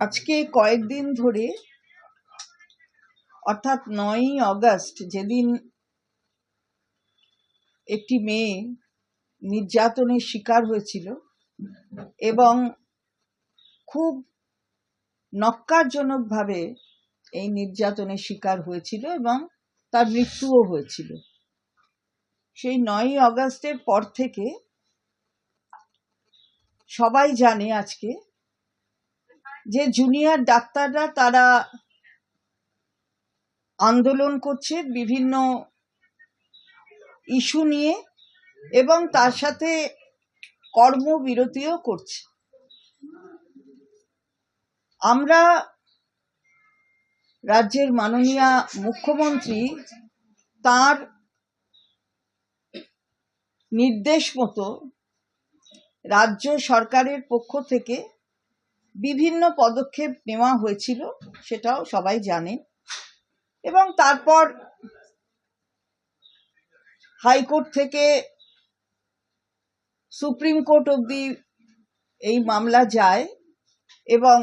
আজকে কয়েকদিন ধরে, অর্থাৎ নয়ই অগস্ট যেদিন একটি মেয়ে নির্যাতনের শিকার হয়েছিল এবং খুব নক্কারজনকভাবে এই নির্যাতনের শিকার হয়েছিল এবং তার মৃত্যুও হয়েছিল। সেই নয়ই অগস্টের পর থেকে সবাই জানে আজকে যে জুনিয়র ডাক্তাররা তারা আন্দোলন করছে বিভিন্ন ইস্যু নিয়ে এবং তার সাথে কর্মবিরতিও করছে। আমরা রাজ্যের মাননীয় মুখ্যমন্ত্রী তার নির্দেশ মতো রাজ্য সরকারের পক্ষ থেকে বিভিন্ন পদক্ষেপ নেওয়া হয়েছিল, সেটাও সবাই জানে এবং তারপর হাইকোর্ট থেকে সুপ্রিম কোর্ট অবধি এই মামলা যায় এবং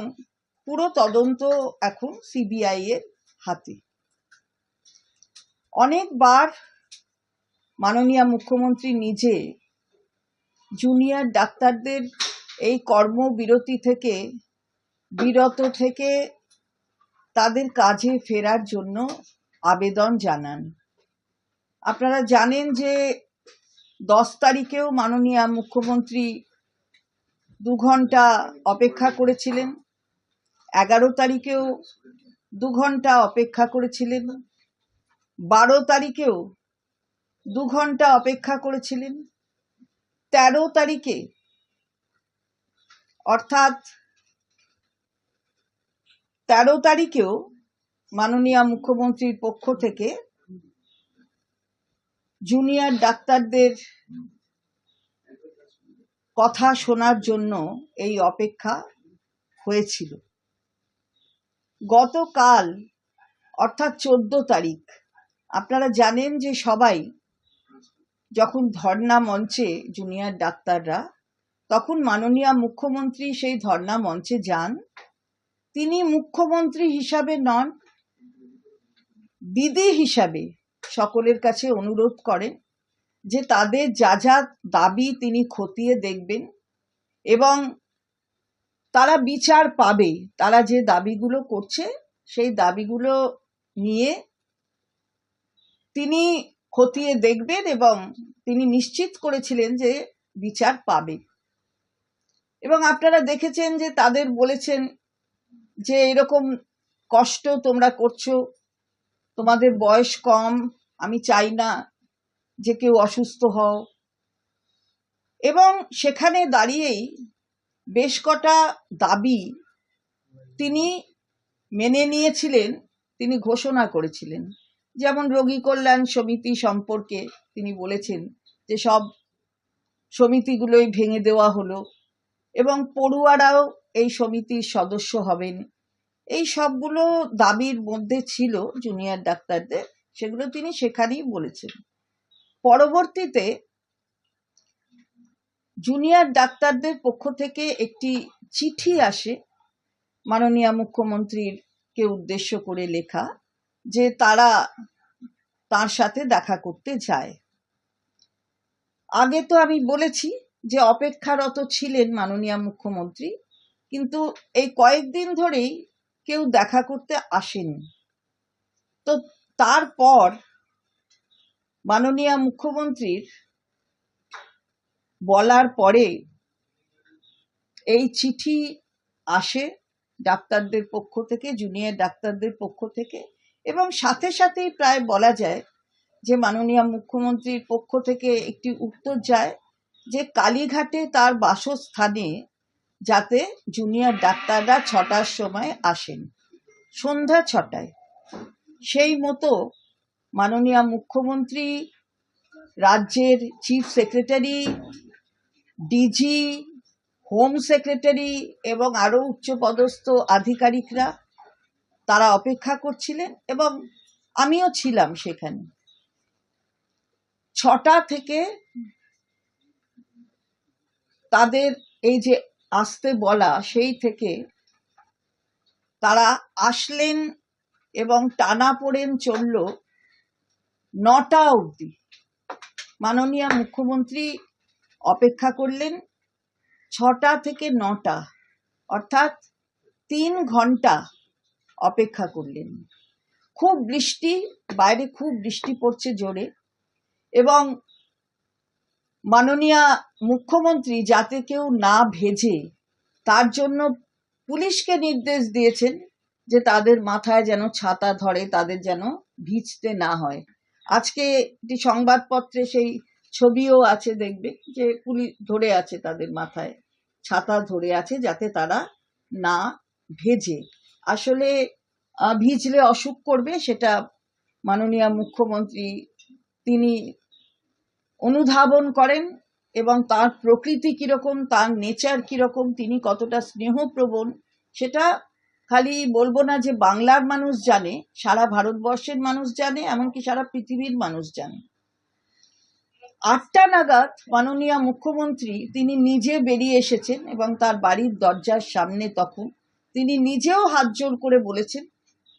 পুরো তদন্ত এখন সিবিআই এর হাতে। অনেকবার মাননীয় মুখ্যমন্ত্রী নিজে জুনিয়র ডাক্তারদের এই কর্মবিরতি থেকে, বিরত থেকে তাদের কাজে ফেরার জন্য আবেদন জানান। আপনারা জানেন যে দশ তারিখেও মাননীয় মুখ্যমন্ত্রী দু ঘণ্টা অপেক্ষা করেছিলেন, এগারো তারিখেও দু ঘণ্টা অপেক্ষা করেছিলেন, বারো তারিখেও দু ঘণ্টা অপেক্ষা করেছিলেন, তেরো তারিখে অর্থাৎ তেরো তারিখেও মাননীয় মুখ্যমন্ত্রীর পক্ষ থেকে জুনিয়র ডাক্তারদের কথা শোনার জন্য এই অপেক্ষা হয়েছিল। গতকাল, অর্থাৎ চোদ্দ তারিখ, আপনারা জানেন যে সবাই যখন ধর্না মঞ্চে জুনিয়র ডাক্তাররা তখন মাননীয় মুখ্যমন্ত্রী সেই ধর্না মঞ্চে যান। তিনি মুখ্যমন্ত্রী হিসাবে নন, দিদি হিসাবে সকলের কাছে অনুরোধ করেন যে তাদের যা যা দাবি তিনি খতিয়ে দেখবেন এবং তারা বিচার পাবে, তারা যে দাবিগুলো করছে সেই দাবিগুলো নিয়ে তিনি খতিয়ে দেখবেন এবং তিনি নিশ্চিত করেছিলেন যে বিচার পাবে। এবং আপনারা দেখেছেন যে তাদের বলেছেন যে এরকম কষ্ট তোমরা করছ, তোমাদের বয়স কম, আমি চাই না যে কেউ অসুস্থ হও। এবং সেখানে দাঁড়িয়েই বেশ কটা দাবি তিনি মেনে নিয়েছিলেন, তিনি ঘোষণা করেছিলেন। যেমন রোগী কল্যাণ সমিতি সম্পর্কে তিনি বলেছেন যে সব সমিতিগুলোই ভেঙে দেওয়া হলো। এবং পড়ুয়ারাও এই সমিতির সদস্য হবেন। এই সবগুলো দাবির মধ্যে ছিল জুনিয়র ডাক্তারদের, সেগুলো তিনি সেখানেই বলেছেন। পরবর্তীতে জুনিয়র ডাক্তারদের পক্ষ থেকে একটি চিঠি আসে মাননীয় মুখ্যমন্ত্রীর কে উদ্দেশ্য করে লেখা যে তারা তার সাথে দেখা করতে যায় আগে তো আমি বলেছি যে অপেক্ষারত ছিলেন মাননীয় মুখ্যমন্ত্রী, কিন্তু এই কয়েকদিন ধরেই কেউ দেখা করতে আসেনি। তো তারপর মাননীয় মুখ্যমন্ত্রীর বলার পরে এই চিঠি আসে ডাক্তারদের পক্ষ থেকে, জুনিয়র ডাক্তারদের পক্ষ থেকে, এবং সাথে সাথেই প্রায় বলা যায় যে মাননীয় মুখ্যমন্ত্রীর পক্ষ থেকে একটি উত্তর যায়। যে কালীঘাটে তার বাসস্থানে যাতে জুনিয়র ডাক্তাররা ছটার সময় আসেন। সন্ধ্যা ছটায়। সেই মতো মাননীয় মুখ্যমন্ত্রী, রাজ্যের chief secretary DG home secretary এবং আরও উচ্চপদস্থ আধিকারিকরা তারা অপেক্ষা করছিলেন এবং আমিও ছিলাম সেখানে। ছটা থেকে তাদের এই যে আসতে বলা সেই থেকে তারা আসলেন এবং টানা পড়েন চলল নটা অবধি। মাননীয় মুখ্যমন্ত্রী অপেক্ষা করলেন ছটা থেকে নটা, অর্থাৎ তিন ঘণ্টা অপেক্ষা করলেন। খুব বৃষ্টি, বাইরে খুব বৃষ্টি পড়ছে জোরে এবং মাননীয় মুখ্যমন্ত্রী যাতে কেউ না ভেজে, তার জন্য পুলিশকে নির্দেশ দিয়েছেন যে তাদের মাথায় যেন ছাতা ধরে, তাদের যেন ভিজতে না হয়। আজকে একটি সংবাদপত্রে সেই ছবিও আছে দেখবে যে পুলিশ ধরে আছে তাদের মাথায়, ছাতা ধরে আছে যাতে তারা না ভেজে। আসলে ভিজলে অসুখ করবে সেটা মাননীয় মুখ্যমন্ত্রী, তিনি অনুধাবন করেন এবং তার প্রকৃতি কীরকম, তার নেচার কীরকম, তিনি কতটা স্নেহপ্রবণ, সেটা খালি বলব না যে বাংলার মানুষ জানে, সারা ভারতবর্ষের মানুষ জানে, এমনকি সারা পৃথিবীর মানুষ জানে। আটটা নাগাদ মাননীয় মুখ্যমন্ত্রী তিনি নিজে বেরিয়ে এসেছেন এবং তার বাড়ির দরজার সামনে তখন তিনি নিজেও হাত জোর করে বলেছেন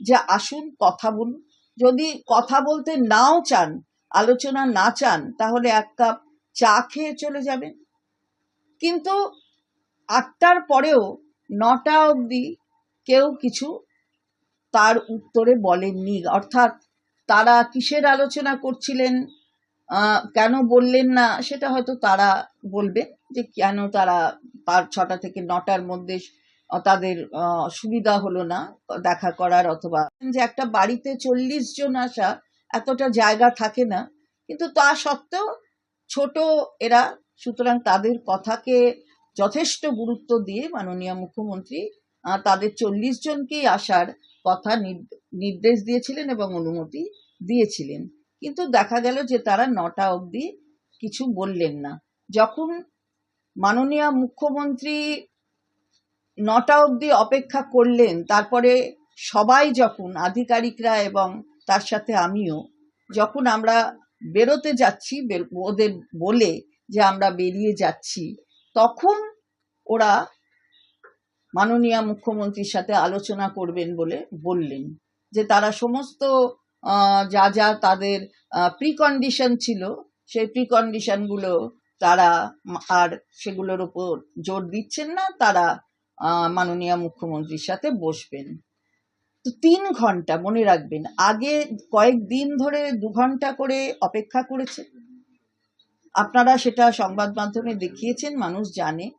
যে আসুন কথা বলুন। যদি কথা বলতে নাও চান আলোচনা না চান, তাহলে এক কাপ চা খেয়ে চলে যাবেন। কিন্তু আটটার পরেও নটা অবধি কেউ কিছু তার উত্তরে বলেননি। অর্থাৎ তারা কিসের আলোচনা করছিলেন কেন বললেন না, সেটা হয়তো তারা বলবে যে কেন তারা তার ছটা থেকে নটার মধ্যে তাদের সুবিধা হলো না দেখা করার অথবা যে একটা বাড়িতে চল্লিশ জন আসা এতটা জায়গা থাকে না। কিন্তু তা সত্ত্বেও ছোট এরা, সুতরাং তাদের কথাকে যথেষ্ট গুরুত্ব দিয়ে মাননীয় মুখ্যমন্ত্রী তাদের চল্লিশ জনকেই আসার কথা নির- নির্দেশ দিয়েছিলেন এবং অনুমতি দিয়েছিলেন। কিন্তু দেখা গেল যে তারা নটা অবধি কিছু বললেন না। যখন মাননীয় মুখ্যমন্ত্রী নটা অবধি অপেক্ষা করলেন, তারপরে সবাই যখন আধিকারিকরা এবং তার সাথে আমিও যখন আমরা বেরোতে যাচ্ছি ওদের বলে যে আমরা বেরিয়ে যাচ্ছি, তখন ওরা মাননীয় মুখ্যমন্ত্রীর সাথে আলোচনা করবেন বলে বললেন যে তারা সমস্ত যা যা তাদের প্রিকন্ডিশন ছিল, সেই প্রিকন্ডিশনগুলো তারা আর সেগুলোর উপর জোর দিচ্ছেন না, তারা মাননীয় মুখ্যমন্ত্রীর সাথে বসবেন। তো তিন ঘণ্টা মনে রাখবেন, আগে কয়েকদিন ধরে দু ঘণ্টা করে অপেক্ষা করেছে। আপনারা সেটা সংবাদ মাধ্যমে দেখিয়েছেন, মানুষ জানে।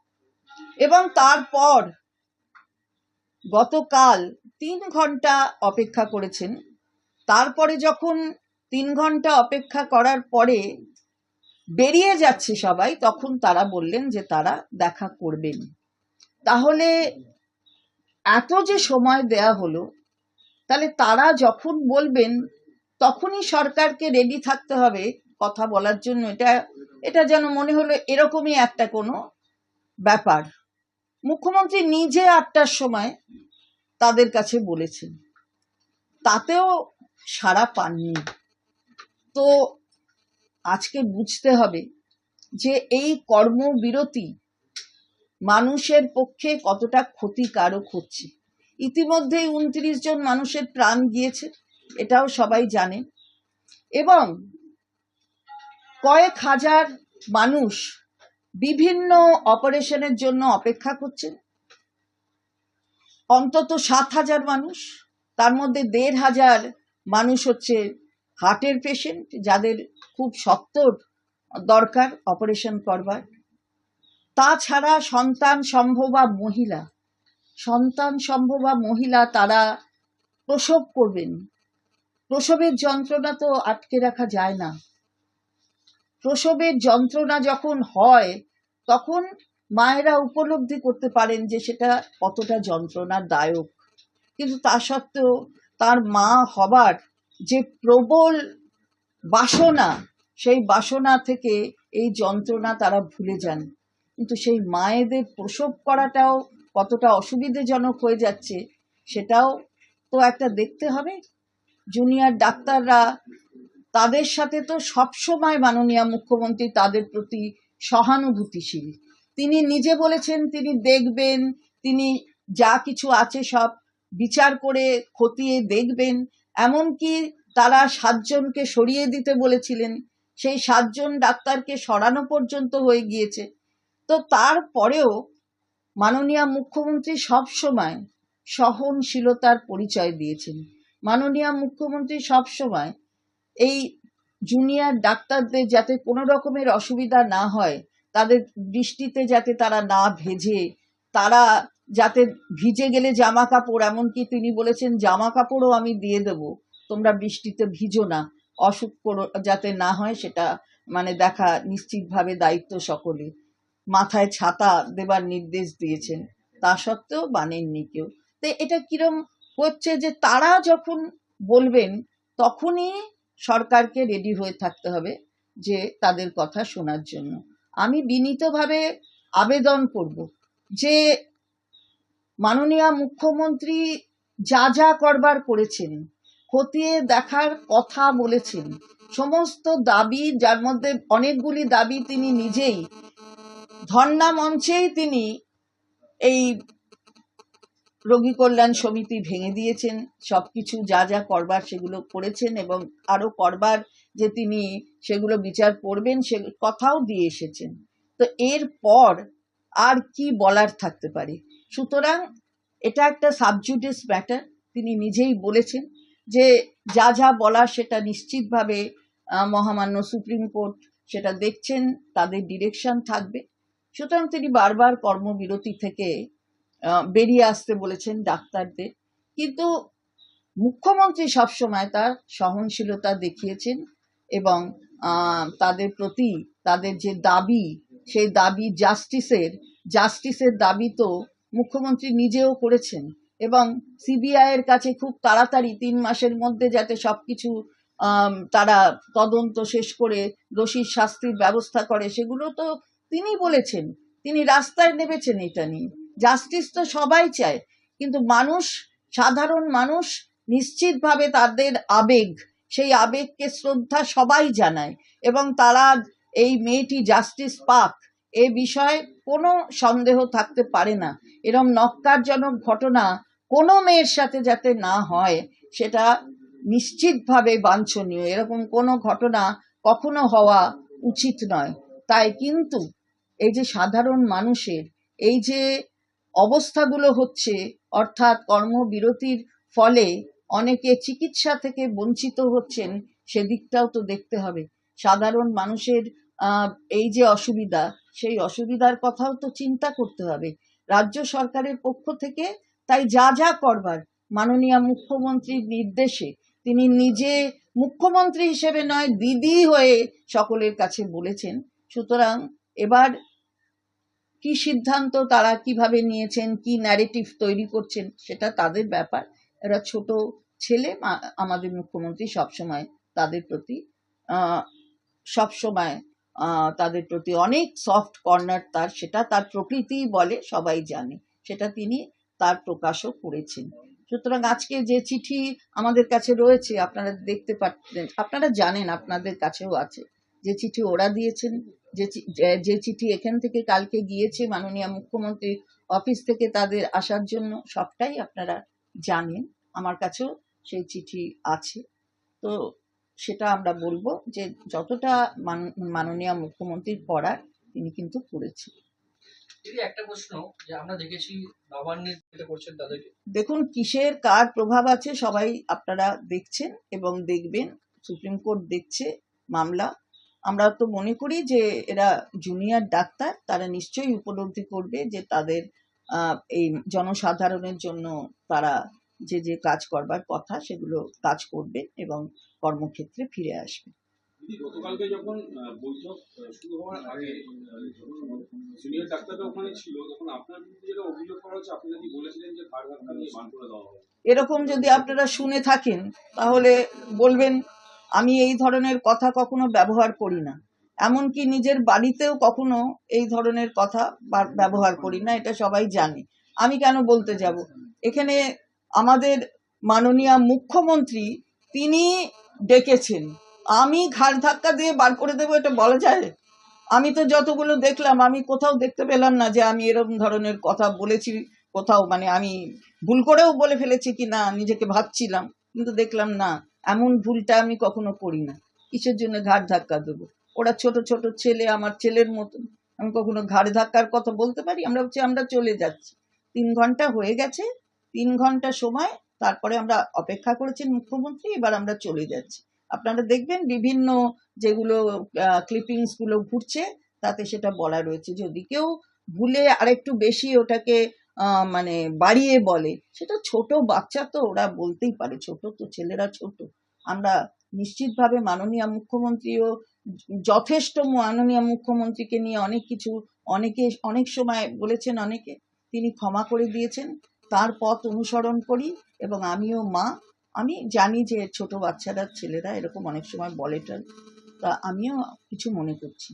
এবং তারপর গতকাল তিন ঘণ্টা অপেক্ষা করেছেন। তারপরে যখন তিন ঘণ্টা অপেক্ষা করার পরে বেরিয়ে যাচ্ছে সবাই, তখন তারা বললেন যে তারা দেখা করবেন। তাহলে এত যে সময় দেয়া হলো তাহলে তারা যখন বলবেন, তখনই সরকারকে রেডি থাকতে হবে কথা বলার জন্য। এটা এটা যেন মনে হলো এরকমই একটা কোনো ব্যাপার। মুখ্যমন্ত্রী নিজে আটটার সময় তাদের কাছে বলেছেন। তাতেও সাড়া পাননি। তো আজকে বুঝতে হবে যে এই কর্মবিরতি মানুষের পক্ষে কতটা ক্ষতিকারক হচ্ছে। ইতিমধ্যেই উনত্রিশ জন মানুষের প্রাণ গিয়েছে, এটাও সবাই জানে। এবং কয়েক হাজার মানুষ বিভিন্ন অপারেশনের জন্য অপেক্ষা করছেন। অন্তত সাত হাজার মানুষ, তার মধ্যে দেড় হাজার মানুষ হচ্ছে হার্টের পেশেন্ট, যাদের খুব সত্তর দরকার অপারেশন করবার। তাছাড়া সন্তান সম্ভবা মহিলা সন্তান সম্ভবা মহিলা তারা প্রসব করবেন। প্রসবের যন্ত্রণা তো আটকে রাখা যায় না। প্রসবের যন্ত্রণা যখন হয়, তখন মায়েরা উপলব্ধি করতে পারেন যে সেটা কতটা যন্ত্রণাদায়ক। কিন্তু তা সত্ত্বেও তার মা হবার যে প্রবল বাসনা, সেই বাসনা থেকে এই যন্ত্রণা তারা ভুলে যান। কিন্তু সেই মায়েদের প্রসব করাটাও কতটা অসুবিধাজনক হয়ে যাচ্ছে সেটাও তো একটা দেখতে হবে। জুনিয়র ডাক্তাররা তাদের সাথে তো সবসময় মাননীয় মুখ্যমন্ত্রী তাদের প্রতি সহানুভূতিশীল। তিনি নিজে বলেছেন, তিনি দেখবেন, তিনি যা কিছু আছে সব বিচার করে খতিয়ে দেখবেন। এমনকি তারা সাতজনকে সরিয়ে দিতে বলেছিলেন, সেই সাতজন ডাক্তারকে সরানো পর্যন্ত হয়ে গিয়েছে। তো তারপরেও মাননীয় মুখ্যমন্ত্রী সবসময় সহনশীলতার পরিচয় দিয়েছেন। মাননীয় মুখ্যমন্ত্রী সবসময় এই জুনিয়র ডাক্তারদের যাতে কোনো রকমের অসুবিধা না হয়, তাদের বৃষ্টিতে যাতে তারা না ভেজে, তারা যাতে ভিজে গেলে জামা কাপড় এমনকি তিনি বলেছেন জামা কাপড়ও আমি দিয়ে দেব, তোমরা বৃষ্টিতে ভিজো না, অসুখ যাতে না হয় সেটা মানে দেখা নিশ্চিতভাবে দায়িত্ব সকলে মাথায় ছাতা দেবার নির্দেশ দিয়েছেন। তা সত্ত্বেও মানেননি কেউ। তো এটা কিরম হচ্ছে যে তারা যখন বলবেন, তখনই সরকারকে রেডি হয়ে থাকতে হবে যে তাদের কথা শোনার জন্য। আমি বিনীতভাবে আবেদন করব যে মাননীয় মুখ্যমন্ত্রী যা যা করবার করেছেন, খতিয়ে দেখার কথা বলেছেন। সমস্ত দাবি, যার মধ্যে অনেকগুলি দাবি তিনি নিজেই ধর্ণা মঞ্চেই তিনি এই রোগী কল্যাণ সমিতি ভেঙে দিয়েছেন। সব কিছু যা যা করবার সেগুলো করেছেন এবং আরও করবার যে তিনি সেগুলো বিচার করবেন সে কথাও দিয়ে এসেছেন। তো এর পর আর কি বলার থাকতে পারে? সুতরাং এটা একটা সাবজুডিস ম্যাটার তিনি নিজেই বলেছেন যে যা যা বলার সেটা নিশ্চিতভাবে মহামান্য সুপ্রিম কোর্ট সেটা দেখছেন, তাদের ডিরেকশন থাকবে। সুতরাং তিনি বারবার কর্মবিরতি থেকে বেরিয়ে আসতে বলেছেন ডাক্তারদের। কিন্তু মুখ্যমন্ত্রী সবসময় তার সহনশীলতা দেখিয়েছেন এবং তাদের প্রতি তাদের যে দাবি সেই দাবি জাস্টিসের জাস্টিসের দাবি তো মুখ্যমন্ত্রী নিজেও করেছেন এবং সিবিআই এর কাছে খুব তাড়াতাড়ি তিন মাসের মধ্যে যাতে সবকিছু আম, তারা তদন্ত শেষ করে দোষীর শাস্তির ব্যবস্থা করে সেগুলো তো তিনি বলেছেন, তিনি রাস্তায় নেমেছেন এটা নিয়ে। জাস্টিস তো সবাই চায়, কিন্তু মানুষ, সাধারণ মানুষ নিশ্চিতভাবে তাদের আবেগ, সেই আবেগকে শ্রদ্ধা সবাই জানায় এবং তারা এই মেয়েটি জাস্টিস পাক, এ বিষয়ে কোনো সন্দেহ থাকতে পারে না। এরম নক্কারজনক ঘটনা কোনো মেয়ের সাথে যাতে না হয়, সেটা নিশ্চিতভাবে বাঞ্ছনীয়। এরকম কোনো ঘটনা কখনো হওয়া উচিত নয়। তাই কিন্তু এই যে সাধারণ মানুষের, এই যে অবস্থাগুলো হচ্ছে, অর্থাৎ কর্মবিরতির ফলে অনেকে চিকিৎসা থেকে বঞ্চিত হচ্ছেন, সেদিকটাও তো দেখতে হবে। সাধারণ মানুষের এই যে অসুবিধা, সেই অসুবিধার কথাও তো চিন্তা করতে হবে। রাজ্য সরকারের পক্ষ থেকে তাই যা যা করবার, মাননীয় মুখ্যমন্ত্রীর নির্দেশে, তিনি নিজে মুখ্যমন্ত্রী হিসেবে নয়, দিদি হয়ে সকলের কাছে বলেছেন। সুতরাং এবার কি সিদ্ধান্ত তারা কীভাবে নিয়েছেন, কি ন্যারেটিভ তৈরি করছেন, সেটা তাদের ব্যাপার। এরা ছোট ছেলে আমাদের মুখ্যমন্ত্রী সবসময় তাদের প্রতি সবসময় তাদের প্রতি অনেক সফট কর্নার তার, সেটা তার প্রকৃতিই বলে, সবাই জানে। সেটা তিনি তার প্রকাশও করেছেন। সুতরাং আজকে যে চিঠি আমাদের কাছে রয়েছে, আপনারা দেখতে পাচ্ছেন, আপনারা জানেন, আপনাদের কাছেও আছে। যে চিঠি ওরা দিয়েছেন যে যে- চিঠি এখান থেকে কালকে গিয়েছে মাননীয় মুখ্যমন্ত্রীর অফিস থেকে তাদের আসার জন্য সবটাই আপনারা জানেন আমার কাছেও সেই চিঠি আছে। তো সেটা আমরা বলব যে যতটা মান- মাননীয় মুখ্যমন্ত্রীর পড়ার তিনি কিন্তু করেছেন দিদি একটা প্রশ্ন যে আমরা দেখেছি নবান্নের যেটা করছেন তাদেরকে। দেখুন কিসের কার প্রভাব আছে সবাই আপনারা দেখছেন এবং দেখবেন সুপ্রিম কোর্ট দেখছে মামলা আমরা তো মনে করি যে এরা জুনিয়র ডাক্তার তারা নিশ্চয়ই উপলব্ধি করবে যে তাদের এই জনসাধারণের জন্য তারা যে যে কাজ করবার কথা সেগুলো কাজ করবে এবং কর্মক্ষেত্রে ফিরে আসবে। গতকালকে যখন বৈঠক শুরু হওয়ার আগে সিনিয়র ডাক্তাররা ওখানে ছিল তখন আপনার বিরুদ্ধে যেটা অভিযোগ করা হচ্ছে আপনি নাকি বলেছিলেন যে ঘাড় ধাক্কা দিয়ে বার করে দেওয়া হবে? এরকম যদি আপনারা শুনে থাকেন তাহলে বলবেন আমি এই ধরনের কথা কখনো ব্যবহার করি না। এমনকি নিজের বাড়িতেও কখনো এই ধরনের কথা ব্যবহার করি না, এটা সবাই জানে। আমি কেন বলতে যাব? এখানে আমাদের মাননীয় মুখ্যমন্ত্রী তিনি ডেকেছেন। আমি ঘাড় ধাক্কা দিয়ে বার করে দেবো, এটা বলা যায়? আমি তো যতগুলো দেখলাম, আমি কোথাও দেখতে পেলাম না যে আমি এরকম ধরনের কথা বলেছি কোথাও মানে আমি ভুল করেও বলে ফেলেছি কি না নিজেকে ভাবছিলাম, কিন্তু দেখলাম না। এমন ভুলটা আমি কখনো করি না। কিসের জন্য ঘাড় ধাক্কা দেবো? ওরা ছোট ছোট ছেলে, আমার ছেলের মতন। আমি কখনো ঘাড় ধাক্কার কথা বলতে পারি? আমরা হচ্ছে আমরা চলে যাচ্ছি। তিন ঘণ্টা হয়ে গেছে, তিন ঘণ্টা সময়, তারপরে আমরা অপেক্ষা করেছেন মুখ্যমন্ত্রী, এবার আমরা চলে যাচ্ছি। আপনারা দেখবেন বিভিন্ন যেগুলো ক্লিপিংসগুলো ঘুরছে, তাতে সেটা বলা রয়েছে। যদি কেউ ভুলে আরেকটু বেশি ওটাকে মানে বাড়িয়ে বলে। সেটা ছোট বাচ্চা তো, ওরা বলতেই পারে, ছোট তো, ছেলেরা ছোট। আমরা নিশ্চিতভাবে মাননীয় মুখ্যমন্ত্রীও যথেষ্ট মাননীয় মুখ্যমন্ত্রীকে নিয়ে অনেক কিছু, অনেকে, অনেক সময় বলেছেন অনেকে, তিনি ক্ষমা করে দিয়েছেন, তার পথ অনুসরণ করি এবং আমিও মা। আমি জানি যে ছোট বাচ্চারা, ছেলেরা এরকম অনেক সময় বলে তা আমিও কিছু মনে করছি।